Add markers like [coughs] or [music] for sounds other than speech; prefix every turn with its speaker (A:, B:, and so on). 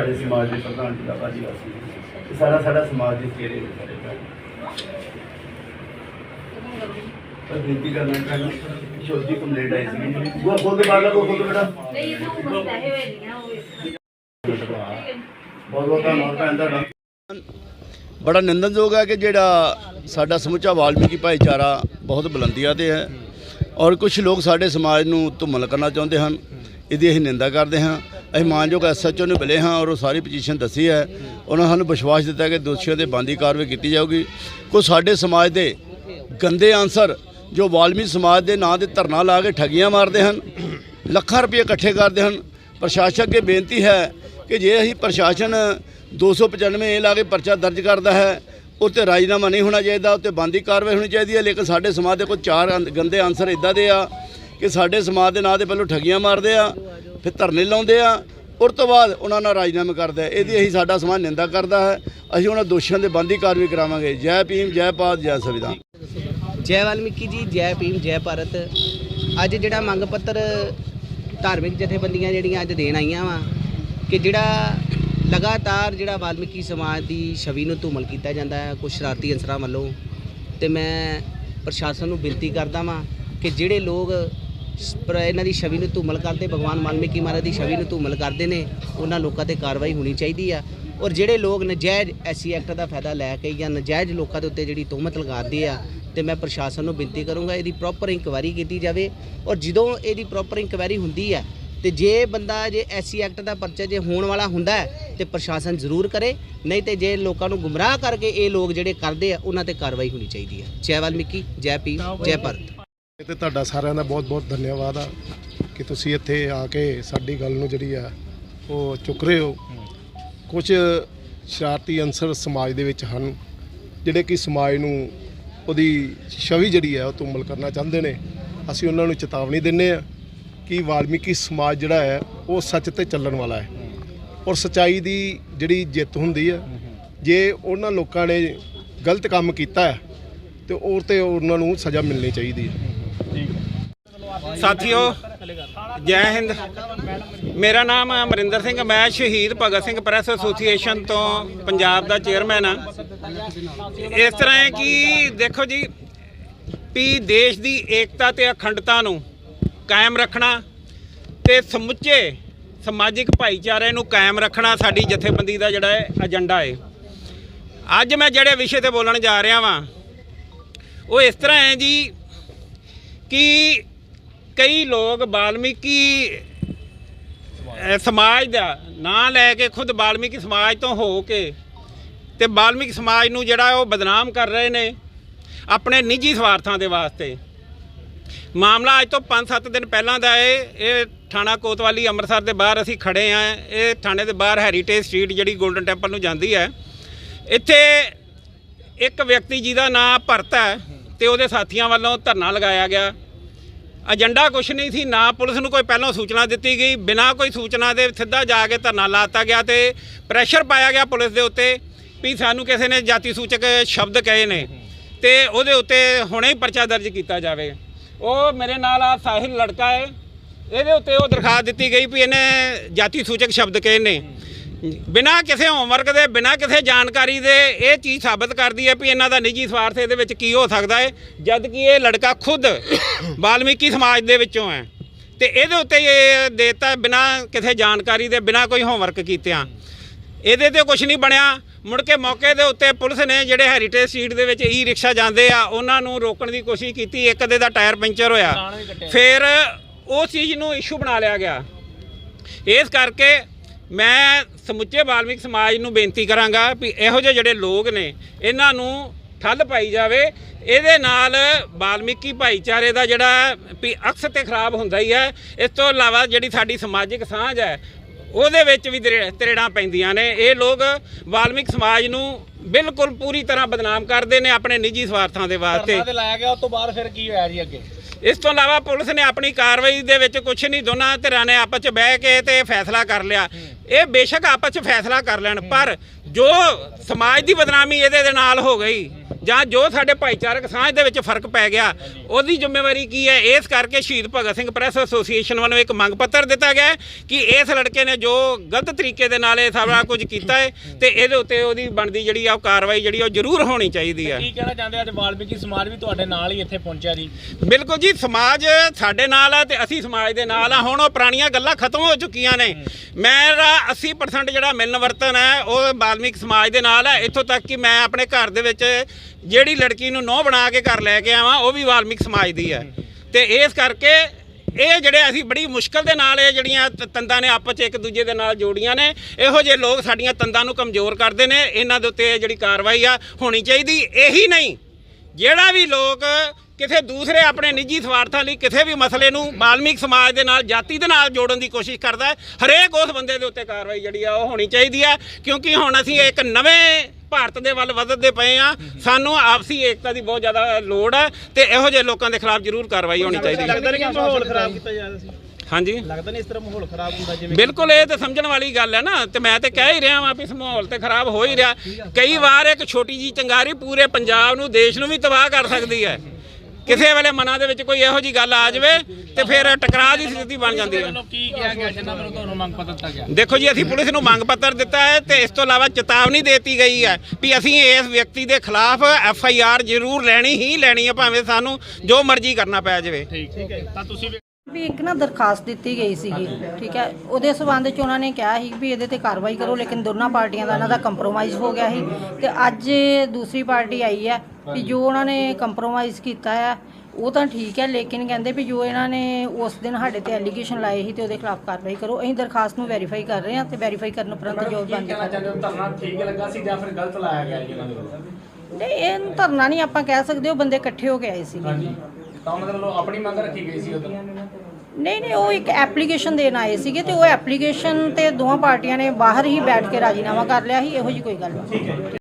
A: ਸਾਡੇ ਸਮਾਜ ਦੇ ਪ੍ਰਧਾਨ ਜੀ ਦਾ ਆਦੀਵਾਸੀ ਇਹ ਸਾਰਾ ਸਾਡਾ ਸਮਾਜ ਦੇ ਚਿਹਰੇ ਨੇ ਸਾਡੇ ਪਰ ਬੇਨਤੀ ਕਰਨਾ ਚਾਹੁੰਦਾ ਛੋਟੀ ਕੰਪਲੇਂਟ ਆਈ ਸੀ। ਉਹ ਖੁਦ
B: ਨਹੀਂ ਹੋਏ ਨਹੀਂ ਆ ਉਹ
A: ਬਹੁਤ ਬਹੁਤ ਧੰਨਵਾਦ ਭੈਣ ਤੁਹਾਡਾ।
C: ਬੜਾ ਨਿੰਦਨਯੋਗ ਹੈ ਕਿ ਜਿਹੜਾ ਸਾਡਾ ਸਮੁੱਚਾ ਵਾਲਮੀਕੀ ਭਾਈਚਾਰਾ ਬਹੁਤ ਬੁਲੰਦੀਆਂ ਤੇ ਹੈ ਔਰ ਕੁਝ ਲੋਕ ਸਾਡੇ ਸਮਾਜ ਨੂੰ ਧੁੰਮਲ ਕਰਨਾ ਚਾਹੁੰਦੇ ਹਨ। ਇਹਦੀ ਅਸੀਂ ਨਿੰਦਾ ਕਰਦੇ ਹਾਂ। ਅਸੀਂ ਮਾਨਯੋਗ ਐਸਐਚਓ ਨੂੰ ਮਿਲੇ ਹਾਂ ਔਰ ਉਹ ਸਾਰੀ ਪੋਜੀਸ਼ਨ ਦੱਸੀ ਹੈ। ਉਹਨਾਂ ਸਾਨੂੰ ਵਿਸ਼ਵਾਸ ਦਿੱਤਾ ਕਿ ਦੋਸ਼ੀਆਂ ਦੇ ਬੰਦੀ ਕਾਰਵਾਈ ਕੀਤੀ ਜਾਊਗੀ। ਕੋ ਸਾਡੇ ਸਮਾਜ ਦੇ ਗੰਦੇ ਆਨਸਰ ਜੋ ਵਾਲਮੀ ਸਮਾਜ ਦੇ ਨਾਂ ਤੇ ਧਰਨਾ ਲਾ ਕੇ ਠੱਗੀਆਂ ਮਾਰਦੇ ਹਨ, ਲੱਖਾਂ ਰੁਪਏ ਇਕੱਠੇ ਕਰਦੇ ਹਨ। ਪ੍ਰਸ਼ਾਸਨ ਅੱਗੇ ਬੇਨਤੀ ਹੈ ਕਿ ਜੇ ਅਸੀਂ ਪ੍ਰਸ਼ਾਸਨ 295 ਇਹ ਲਾ ਕੇ ਪਰਚਾ ਦਰਜ ਕਰਦਾ ਹੈ ਉੱਤੇ ਰਾਜੀਨਾਮਾ ਨਹੀਂ ਹੋਣਾ ਚਾਹੀਦਾ ਉੱਤੇ ਬੰਦੀ ਕਾਰਵਾਈ ਹੋਣੀ ਚਾਹੀਦੀ ਹੈ। ਲੇਕਿਨ ਸਾਡੇ ਸਮਾਜ ਦੇ ਕੋਈ ਚਾਰ ਅੰਦ- ਗੰਦੇ ਆਨਸਰ ਇਦਾਂ ਦੇ ਆ ਕਿ ਸਾਡੇ ਸਮਾਜ ਦੇ ਨਾਂ ਦੇ ਪਹਿਲੋਂ ਠੱਗੀਆਂ ਮਾਰਦੇ ਆ ਫਿਰ ਧਰਨੇ ਲਾਉਂਦੇ ਆ। ਉਸ ਤੋਂ ਬਾਅਦ ਉਹਨਾਂ ਨਾਲ ਰਾਜੀਨਾਮਾ ਕਰਦੇ ਇਹਦੀ ਅਸੀਂ ਸਾਡਾ ਸਮਾਜ ਨਿੰਦਾ ਕਰਦਾ ਹੈ। ਅਸੀਂ ਉਹਨਾਂ ਦੋਸ਼ੀਆਂ ਦੇ ਬੰਦੀ ਕਾਰਵਾਈ ਕਰਾਵਾਂਗੇ। ਜੈ ਭੀਮ, ਜੈ ਭਾਰਤ, ਜੈ ਸੰਵਿਧਾਨ।
D: ਜੈ ਵਾਲਮੀਕੀ ਜੀ, ਜੈ ਭੀਮ, ਜੈ ਭਾਰਤ। ਅੱਜ ਜਿਹੜਾ ਮੰਗ ਪੱਤਰ ਧਾਰਮਿਕ ਜਥੇਬੰਦੀਆਂ ਜਿਹੜੀਆਂ ਅੱਜ ਦੇਣ ਆਈਆਂ ਵਾ, ਕਿ ਜਿਹੜਾ ਲਗਾਤਾਰ ਜਿਹੜਾ ਵਾਲਮੀਕੀ ਸਮਾਜ ਦੀ ਛਵੀ ਨੂੰ ਧੂਮਲ ਕੀਤਾ ਜਾਂਦਾ ਹੈ ਕੁਝ ਸ਼ਰਾਰਤੀ ਅੰਸਰਾਂ ਵੱਲੋਂ, ਤੇ ਮੈਂ ਪ੍ਰਸ਼ਾਸਨ ਨੂੰ ਬੇਨਤੀ ਕਰਦਾ ਵਾਂ ਕਿ ਜਿਹੜੇ ਲੋਕ ਪਰ ਇਹਨਾਂ ਦੀ ਛਵੀ ਨੂੰ ਧੂਮਲ ਕਰਦੇ, ਭਗਵਾਨ ਵਾਲਮੀਕੀ ਮਹਾਰਾਜ ਦੀ ਛਵੀ ਨੂੰ ਧੂਮਲ ਕਰਦੇ ਨੇ, ਉਹਨਾਂ ਲੋਕਾਂ ਤੇ ਕਾਰਵਾਈ ਹੋਣੀ ਚਾਹੀਦੀ ਆ। ਔਰ ਜਿਹੜੇ ਲੋਕ ਨਜਾਇਜ਼ ਐਸੀ ਐਕਟ ਦਾ ਫਾਇਦਾ ਲੈ ਕੇ ਜਾਂ ਨਜਾਇਜ਼ ਲੋਕਾਂ ਦੇ ਉੱਤੇ ਜਿਹੜੀ ਤੋਹਮਤ ਲਗਾਉਂਦੇ ਆ, ਤੇ ਮੈਂ ਪ੍ਰਸ਼ਾਸਨ ਨੂੰ ਬੇਨਤੀ ਕਰੂੰਗਾ ਇਹਦੀ ਪ੍ਰੋਪਰ ਇਨਕੁਆਇਰੀ ਕੀਤੀ ਜਾਵੇ। ਔਰ ਜਦੋਂ ਇਹਦੀ ਪ੍ਰੋਪਰ ਇਨਕੁਆਇਰੀ ਹੁੰਦੀ ਹੈ ਤੇ ਜੇ ਬੰਦਾ ਜੇ ਐਸੀ ਐਕਟ ਦਾ ਪਰਚਾ ਜੇ ਹੋਣ ਵਾਲਾ ਹੁੰਦਾ ਹੈ, ਤੇ ਪ੍ਰਸ਼ਾਸਨ ਜ਼ਰੂਰ ਕਰੇ, ਨਹੀਂ ਤੇ ਜੇ ਲੋਕਾਂ ਨੂੰ ਗੁੰਮਰਾਹ ਕਰਕੇ ਇਹ ਲੋਕ ਜਿਹੜੇ ਕਰਦੇ ਆ, ਉਹਨਾਂ ਤੇ ਕਾਰਵਾਈ ਹੋਣੀ ਚਾਹੀਦੀ ਹੈ ਜੈ ਵਾਲਮੀਕੀ, ਜੈ ਪੀ ਜੈ ਭਾਰਤ।
E: ਤੇ ਤੁਹਾਡਾ ਸਾਰਿਆਂ ਦਾ ਬਹੁਤ ਬਹੁਤ ਧੰਨਵਾਦ ਆ ਕਿ ਤੁਸੀਂ ਇੱਥੇ ਆ ਕੇ ਸਾਡੀ ਗੱਲ ਨੂੰ ਜਿਹੜੀ ਆ ਉਹ ਚੁੱਕ ਰਹੇ ਹੋ। ਕੁਝ ਸ਼ਰਾਰਤੀ ਅੰਸਰ ਸਮਾਜ ਦੇ ਵਿੱਚ ਹਨ ਜਿਹੜੇ ਕਿ ਸਮਾਜ ਨੂੰ ਉਹਦੀ ਛਵੀ ਜਿਹੜੀ ਹੈ ਉਹ ਤੁੰਮਲ ਕਰਨਾ ਚਾਹੁੰਦੇ ਨੇ। ਅਸੀਂ ਉਹਨਾਂ ਨੂੰ ਚੇਤਾਵਨੀ ਦਿੰਨੇ ਆ ਕਿ ਵਾਲਮੀਕੀ ਸਮਾਜ ਜਿਹੜਾ ਹੈ ਉਹ ਸੱਚ ਤੇ ਚੱਲਣ ਵਾਲਾ ਹੈ। ਔਰ ਸਚਾਈ ਦੀ ਜਿਹੜੀ ਜਿੱਤ ਹੁੰਦੀ ਹੈ ਜੇ ਉਹਨਾਂ ਲੋਕਾਂ ਨੇ ਗਲਤ ਕੰਮ ਕੀਤਾ ਹੈ, ਤੇ ਉਹ ਤੇ ਉਹਨਾਂ ਨੂੰ ਸਜ਼ਾ ਮਿਲਣੀ ਚਾਹੀਦੀ ਹੈ।
F: ਸਾਥੀਓ, ਜੈ ਹਿੰਦ। ਮੇਰਾ ਨਾਮ ਅਮਰਿੰਦਰ ਸਿੰਘ, ਮੈਂ ਸ਼ਹੀਦ ਭਗਤ ਸਿੰਘ ਪ੍ਰੈਸ ਐਸੋਸੀਏਸ਼ਨ ਤੋਂ ਪੰਜਾਬ ਦਾ ਚੇਅਰਮੈਨ ਹਾਂ। ਇਸ ਤਰ੍ਹਾਂ ਹੈ ਕਿ ਦੇਖੋ ਜੀ, ਵੀ ਦੇਸ਼ ਦੀ ਏਕਤਾ ਤੇ ਅਖੰਡਤਾ ਨੂੰ ਕਾਇਮ ਰੱਖਣਾ ਤੇ ਸਮੁੱਚੇ ਸਮਾਜਿਕ ਭਾਈਚਾਰੇ ਨੂੰ ਕਾਇਮ ਰੱਖਣਾ ਸਾਡੀ ਜਥੇਬੰਦੀ ਦਾ ਜਿਹੜਾ ਹੈ ਏਜੰਡਾ ਹੈ। ਅੱਜ ਮੈਂ ਜਿਹੜੇ ਵਿਸ਼ੇ ਤੇ ਬੋਲਣ ਜਾ ਰਿਹਾ ਵਾਂ, ਉਹ ਇਸ ਤਰ੍ਹਾਂ ਹੈ ਜੀ ਕਿ ਕਈ ਲੋਕ ਬਾਲਮੀਕੀ ਸਮਾਜ ਦਾ ਨਾਂ ਲੈ ਕੇ ਖੁਦ ਬਾਲਮੀਕੀ ਸਮਾਜ ਤੋਂ ਹੋ ਕੇ ਤੇ ਬਾਲਮੀਕੀ ਸਮਾਜ ਨੂੰ ਜਿਹੜਾ ਉਹ ਬਦਨਾਮ ਕਰ ਰਹੇ ਨੇ ਆਪਣੇ ਨਿੱਜੀ ਸਵਾਰਥਾਂ ਦੇ ਵਾਸਤੇ। ਮਾਮਲਾ ਅੱਜ ਤੋਂ 5-7 ਦਿਨ ਪਹਿਲਾਂ ਦਾ ਏ। ਇਹ ਥਾਣਾ ਕੋਤਵਾਲੀ ਅੰਮ੍ਰਿਤਸਰ ਦੇ ਬਾਹਰ ਅਸੀਂ ਖੜੇ ਆ। ਇਹ ਥਾਣੇ ਦੇ ਬਾਹਰ ਹੈਰੀਟੇਜ ਸਟਰੀਟ ਜਿਹੜੀ 골ਡਨ ਟੈਂਪਲ ਨੂੰ ਜਾਂਦੀ ਹੈ। ਇੱਥੇ ਇੱਕ ਵਿਅਕਤੀ ਜਿਹਦਾ ਨਾਮ ਭਰਤ ਹੈ ਤੇ ਉਹਦੇ ਸਾਥੀਆਂ ਵੱਲੋਂ ਧਰਨਾ ਲਗਾਇਆ ਗਿਆ। ਏਜੰਡਾ ਕੁਛ ਨਹੀਂ ਸੀ, ਨਾ ਪੁਲਿਸ ਨੂੰ ਕੋਈ ਪਹਿਲਾਂ ਸੂਚਨਾ ਦਿੱਤੀ ਗਈ, ਬਿਨਾਂ ਕੋਈ ਸੂਚਨਾ ਦੇ ਸਿੱਧਾ ਜਾ ਕੇ ਧਰਨਾ ਲਾਤਾ ਗਿਆ ਤੇ ਪ੍ਰੈਸ਼ਰ ਪਾਇਆ ਗਿਆ ਪੁਲਿਸ ਦੇ ਉੱਤੇ ਵੀ ਸਾਨੂੰ ਕਿਸੇ ਨੇ ਜਾਤੀ ਸੂਚਕ ਸ਼ਬਦ ਕਹੇ ਨੇ ਤੇ ਉਹਦੇ ਉੱਤੇ ਹੁਣੇ ਹੀ ਪਰਚਾ ਦਰਜ ਕੀਤਾ ਜਾਵੇ। ਉਹ ਮੇਰੇ ਨਾਲ ਆ ਸਾਹਿਲ ਲੜਕਾ ਹੈ, ਇਹਦੇ ਉੱਤੇ ਉਹ ਦਰਖਾਸਤ ਦਿੱਤੀ ਗਈ ਵੀ ਇਹਨੇ ਜਾਤੀ ਸੂਚਕ ਸ਼ਬਦ ਕਹੇ ਨੇ। ਬਿਨਾਂ ਕਿਸੇ ਹੋਮਵਰਕ ਦੇ ਬਿਨਾਂ ਕਿਸੇ ਜਾਣਕਾਰੀ ਦੇ ਇਹ ਚੀਜ਼ ਸਾਬਤ ਕਰਦੀ ਹੈ ਵੀ ਇਹਨਾਂ ਦਾ ਨਿੱਜੀ ਸਵਾਰਥ ਇਹਦੇ ਵਿੱਚ ਕੀ ਹੋ ਸਕਦਾ ਹੈ ਜਦ ਕਿ ਇਹ ਲੜਕਾ ਖੁਦ [coughs] ਵਾਲਮੀਕੀ ਸਮਾਜ ਦੇ ਵਿੱਚੋਂ ਹੈ। ਤੇ ਇਹਦੇ ਉੱਤੇ ਇਹ ਦੇਤਾ ਬਿਨਾਂ ਕਿਸੇ ਜਾਣਕਾਰੀ ਦੇ ਬਿਨਾਂ ਕੋਈ ਹੋਮਵਰਕ ਕੀਤਿਆਂ। ਇਹਦੇ ਤੇ ਕੁਝ ਨਹੀਂ ਬਣਿਆ। ਮੁੜ ਕੇ ਮੌਕੇ ਦੇ ਉੱਤੇ ਪੁਲਿਸ ਨੇ ਜਿਹੜੇ ਹੈਰੀਟੇਜ ਸੀਟ ਦੇ ਵਿੱਚ ਈ ਰਿਕਸ਼ਾ ਜਾਂਦੇ ਆ ਉਹਨਾਂ ਨੂੰ ਰੋਕਣ ਦੀ ਕੋਸ਼ਿਸ਼ ਕੀਤੀ। ਇੱਕ ਦੇ ਦਾ ਟਾਇਰ ਪੈਂਚਰ ਹੋਇਆ। ਫਿਰ ਉਸ ਚੀਜ਼ ਨੂੰ ਇਸ਼ੂ ਬਣਾ ਲਿਆ ਗਿਆ। ਇਸ ਕਰਕੇ ਮੈਂ ਸਮੁੱਚੇ ਵਾਲਮੀਕ ਸਮਾਜ ਨੂੰ ਬੇਨਤੀ ਕਰਾਂਗਾ ਵੀ ਇਹੋ ਜਿਹੇ ਜਿਹੜੇ ਲੋਕ ਨੇ, ਇਹਨਾਂ ਨੂੰ ਠੱਲ ਪਾਈ ਜਾਵੇ। ਇਹਦੇ ਨਾਲ ਵਾਲਮੀਕੀ ਭਾਈਚਾਰੇ ਦਾ ਜਿਹੜਾ ਵੀ ਅਕਸ ਤੇ ਖਰਾਬ ਹੁੰਦਾ ਹੀ ਹੈ। ਇਸ ਤੋਂ ਇਲਾਵਾ ਜਿਹੜੀ ਸਾਡੀ ਸਮਾਜਿਕ ਸਾਂਝ ਹੈ, ਉਹਦੇ ਵਿੱਚ ਵੀ ਦਰੇ- ਤਰੇੜਾਂ ਪੈਂਦੀਆਂ ਨੇ। ਇਹ ਲੋਕ ਵਾਲਮਿਕ ਸਮਾਜ ਨੂੰ ਬਿਲਕੁਲ ਪੂਰੀ ਤਰ੍ਹਾਂ ਬਦਨਾਮ ਕਰਦੇ ਨੇ ਆਪਣੇ ਨਿੱਜੀ ਸਵਾਰਥਾਂ ਦੇ ਵਾਸਤੇ।
G: ਤੇ ਲਾਇਆ ਗਿਆ, ਉਸ ਤੋਂ ਬਾਅਦ ਫਿਰ ਕੀ ਹੋਇਆ ਜੀ ਅੱਗੇ?
F: ਇਸ ਤੋਂ ਇਲਾਵਾ ਪੁਲਿਸ ਨੇ ਆਪਣੀ ਕਾਰਵਾਈ ਦੇ ਵਿੱਚ ਕੁਝ ਨਹੀਂ ਦੋਨਾਂ ਧਿਰਾਂ ਨੇ ਆਪਸ 'ਚ ਬਹਿ ਕੇ ਤੇ ਫੈਸਲਾ ਕਰ ਲਿਆ। ਇਹ ਬੇਸ਼ੱਕ ਆਪਸ 'ਚ ਫੈਸਲਾ ਕਰ ਲੈਣ ਪਰ ਜੋ ਸਮਾਜ ਦੀ ਬਦਨਾਮੀ ਇਹਦੇ ਦੇ ਨਾਲ ਹੋ ਗਈ ਜਾਂ ਜੋ ਸਾਡੇ ਭਾਈਚਾਰਕ ਸਾਂਝ ਦੇ ਵਿੱਚ ਫ਼ਰਕ ਪੈ ਗਿਆ ਉਹਦੀ ਜ਼ਿੰਮੇਵਾਰੀ ਕੀ ਹੈ? ਇਸ ਕਰਕੇ ਸ਼ਹੀਦ ਭਗਤ ਸਿੰਘ ਪ੍ਰੈਸ ਐਸੋਸੀਏਸ਼ਨ ਵੱਲੋਂ ਇੱਕ ਮੰਗ ਪੱਤਰ ਦਿੱਤਾ ਗਿਆ ਕਿ ਇਸ ਲੜਕੇ ਨੇ ਜੋ ਗਲਤ ਤਰੀਕੇ ਦੇ ਨਾਲ ਇਹ ਸਾਰਾ ਕੁਝ ਕੀਤਾ ਹੈ ਤੇ ਇਹਦੇ ਉੱਤੇ ਉਹਦੀ ਬਣਦੀ ਜਿਹੜੀ ਆ ਉਹ ਕਾਰਵਾਈ ਜਿਹੜੀ ਉਹ ਜ਼ਰੂਰ ਹੋਣੀ ਚਾਹੀਦੀ ਹੈ।
G: ਕੀ ਕਹਿਣਾ ਚਾਹੁੰਦੇ ਅੱਜ ਵਾਲਮੀਕੀ ਸਮਾਜ ਵੀ ਤੁਹਾਡੇ ਨਾਲ ਹੀ ਇੱਥੇ ਪਹੁੰਚਿਆ ਜੀ?
F: ਬਿਲਕੁਲ ਜੀ ਸਮਾਜ ਸਾਡੇ ਨਾਲ ਆ ਤੇ ਅਸੀਂ ਸਮਾਜ ਦੇ ਨਾਲ ਆ। ਹੁਣ ਉਹ ਪੁਰਾਣੀਆਂ ਗੱਲਾਂ ਖਤਮ ਹੋ ਚੁੱਕੀਆਂ ਨੇ। ਮੇਰਾ 80% ਜਿਹੜਾ ਮਿਲਨ ਵਰਤਨ ਹੈ ਉਹ ਬਾਲਮੀਕ ਸਮਾਜ ਦੇ ਨਾਲ ਹੈ, ਇੱਥੋਂ ਤੱਕ ਕਿ ਮੈਂ ਆਪਣੇ ਘਰ ਦੇ ਵਿੱਚ ਜਿਹੜੀ ਲੜਕੀ ਨੂੰ ਨੋਹ ਬਣਾ ਕੇ ਘਰ ਲੈ ਕੇ ਆਵਾਂ, ਉਹ ਵੀ ਬਾਲਮੀਕ ਸਮਾਜ ਦੀ ਹੈ। ਤੇ ਇਸ ਕਰਕੇ ਇਹ ਜਿਹੜੇ ਅਸੀਂ ਬੜੀ ਮੁਸ਼ਕਲ ਦੇ ਨਾਲ ਇਹ ਜਿਹੜੀਆਂ ਤੰਦਾਂ ਨੇ ਆਪਸ 'ਚ ਇੱਕ ਦੂਜੇ ਦੇ ਨਾਲ ਜੋੜੀਆਂ ਨੇ, ਇਹੋ ਜਿਹੇ ਲੋਕ ਸਾਡੀਆਂ ਤੰਦਾਂ ਨੂੰ ਕਮਜ਼ੋਰ ਕਰਦੇ ਨੇ, ਇਹਨਾਂ ਦੇ ਉੱਤੇ ਜਿਹੜੀ ਕਾਰਵਾਈ ਆ ਹੋਣੀ ਚਾਹੀਦੀ, ਇਹੀ ਨਹੀਂ। ਜਿਹੜਾ ਵੀ ਲੋਕ ਕਿਸੇ ਦੂਸਰੇ ਆਪਣੇ ਨਿੱਜੀ ਸਵਾਰਥਾਂ ਲਈ ਕਿਸੇ ਵੀ ਮਸਲੇ ਨੂੰ ਬਾਲਮੀਕ ਸਮਾਜ ਦੇ ਨਾਲ ਜਾਤੀ ਦੇ ਨਾਲ ਜੋੜਨ ਦੀ ਕੋਸ਼ਿਸ਼ ਕਰਦਾ ਹੈ ਹਰੇਕ ਉਸ ਬੰਦੇ ਦੇ ਉੱਤੇ ਕਾਰਵਾਈ ਜਿਹੜੀ ਆ ਉਹ ਹੋਣੀ ਚਾਹੀਦੀ ਆ ਕਿਉਂਕਿ ਹੁਣ ਅਸੀਂ ਇੱਕ ਨਵੇਂ ਭਾਰਤ ਦੇ ਵੱਲ ਵਧਦੇ ਪਏ ਆ ਸਾਨੂੰ ਆਪਸੀ ਏਕਤਾ ਦੀ ਬਹੁਤ ਜ਼ਿਆਦਾ ਲੋੜ ਹੈ ਤੇ ਇਹੋ ਜਿਹੇ ਲੋਕਾਂ ਦੇ ਖਿਲਾਫ ਜ਼ਰੂਰ ਕਾਰਵਾਈ ਹੋਣੀ ਚਾਹੀਦੀ ਹੈ।
G: ਲੱਗਦਾ ਨਹੀਂ ਕਿ ਮਾਹੌਲ ਖਰਾਬ ਕੀਤਾ ਜਾ ਰਿਹਾ ਸੀ?
F: ਹਾਂਜੀ।
G: ਲੱਗਦਾ ਨਹੀਂ ਇਸ ਤਰ੍ਹਾਂ ਮਾਹੌਲ ਖਰਾਬ ਹੁੰਦਾ ਜਿਵੇਂ
F: ਬਿਲਕੁਲ ਇਹ ਤਾਂ ਸਮਝਣ ਵਾਲੀ ਗੱਲ ਹੈ ਨਾ ਤੇ ਮੈਂ ਤੇ ਕਹਿ ਹੀ ਰਿਹਾ ਵਾਂ ਵੀ ਇਸ ਮਾਹੌਲ ਤੇ ਖਰਾਬ ਹੋ ਹੀ ਰਿਹਾ। ਕਈ ਵਾਰ ਇੱਕ ਛੋਟੀ ਜੀ ਚੰਗਾਰੀ ਪੂਰੇ ਪੰਜਾਬ ਨੂੰ ਦੇਸ਼ ਨੂੰ ਵੀ ਤਬਾਹ ਕਰ ਸਕਦੀ ਹੈ। ਕਿਸੇ ਵੇਲੇ ਮਨਾਂ ਦੇ ਵਿੱਚ ਕੋਈ ਇਹੋ ਜੀ ਗੱਲ ਆ ਜਾਵੇ ਤੇ ਫਿਰ ਟਕਰਾਅ ਦੀ ਸਥਿਤੀ ਬਣ ਜਾਂਦੀ ਹੈ।
G: ਵੱਲੋਂ ਕੀ ਕਿਹਾ ਗਿਆ? ਜਿੰਨਾ ਵੱਲੋਂ ਤੁਹਾਨੂੰ ਮੰਗ ਪੱਤਰ ਦਿੱਤਾ ਗਿਆ?
F: ਦੇਖੋ ਜੀ ਅਸੀਂ ਪੁਲਿਸ ਨੂੰ ਮੰਗ ਪੱਤਰ ਦਿੱਤਾ ਹੈ ਤੇ ਇਸ ਤੋਂ ਇਲਾਵਾ ਚੇਤਾਵਨੀ ਦੇਤੀ ਗਈ ਹੈ ਵੀ ਅਸੀਂ ਇਸ ਵਿਅਕਤੀ ਦੇ ਖਿਲਾਫ ਐਫ ਆਈ ਆਰ ਜ਼ਰੂਰ ਲੈਣੀ ਹੀ ਲੈਣੀ ਹੈ ਭਾਵੇਂ ਸਾਨੂੰ ਜੋ ਮਰਜ਼ੀ ਕਰਨਾ ਪੈ ਜਾਵੇ।
G: ਠੀਕ ਠੀਕ ਹੈ ਤਾਂ ਤੁਸੀਂ
H: ਵੀ ਇੱਕ ਨਾ ਦਰਖਾਸਤ ਦਿੱਤੀ ਗਈ ਸੀਗੀ ਠੀਕ ਹੈ? ਉਹਦੇ ਸਬੰਧ ਚ ਉਹਨਾਂ ਨੇ ਕਿਹਾ ਸੀ ਵੀ ਇਹਦੇ ਤੇ ਕਾਰਵਾਈ ਕਰੋ ਲੇਕਿਨ ਦੋਨਾਂ ਪਾਰਟੀਆਂ ਦਾ ਇਹਨਾਂ ਦਾ ਕੰਪਰੋਮਾਈਜ਼ ਹੋ ਗਿਆ ਸੀ। ਤੇ ਅੱਜ ਦੂਸਰੀ ਪਾਰਟੀ ਆਈ ਹੈ ਵੀ ਜੋ ਉਹਨਾਂ ਨੇ ਕੰਪਰੋਮਾਈਜ਼ ਕੀਤਾ ਹੈ ਉਹ ਤਾਂ ਠੀਕ ਹੈ ਲੇਕਿਨ ਕਹਿੰਦੇ ਵੀ ਜੋ ਇਹਨਾਂ ਨੇ ਉਸ ਦਿਨ ਸਾਡੇ ਤੇ ਐਲੀਗੇਸ਼ਨ ਲਾਏ ਸੀ ਤੇ ਉਹਦੇ ਖਿਲਾਫ ਕਾਰਵਾਈ ਕਰੋ। ਅਸੀਂ ਦਰਖਾਸਤ ਨੂੰ ਵੈਰੀਫਾਈ ਕਰ ਰਹੇ ਹਾਂ ਤੇ ਵੈਰੀਫਾਈ ਕਰਨ ਉਪਰੰਤ ਜੋ ਬੰਦ ਕਰ
G: ਧਰਨਾ ਠੀਕ ਲੱਗਾ ਸੀ ਜਾਂ ਫਿਰ ਗਲਤ ਲਾਇਆ ਗਿਆ ਜੀ ਇਹਨਾਂ ਦੇ ਵੱਲੋਂ?
H: ਨਹੀਂ ਇਹ ਧਰਨਾ ਨਹੀਂ ਆਪਾਂ ਕਹਿ ਸਕਦੇ ਉਹ ਬੰਦੇ ਇਕੱਠੇ ਹੋ ਕੇ ਆਏ ਸੀਗੇ।
G: ਤਾਂ ਉਹਨਾਂ ਦੇ ਵੱਲੋਂ ਆਪਣੀ ਮੰਗ ਰੱਖੀ ਗਈ ਸੀ ਉਦੋਂ?
H: ਨਹੀਂ ਨਹੀਂ, ਉਹ ਇੱਕ ਐਪਲੀਕੇਸ਼ਨ ਦੇਣ ਆਏ ਸੀਗੇ ਤੇ ਉਹ ਐਪਲੀਕੇਸ਼ਨ ਤੇ ਦੋਵਾਂ ਪਾਰਟੀਆਂ ਨੇ ਬਾਹਰ ਹੀ ਬੈਠ ਕੇ ਰਾਜੀਨਾਮਾ ਕਰ ਲਿਆ ਸੀ, ਇਹੋ ਜੀ ਕੋਈ ਗੱਲ ਨਹੀਂ।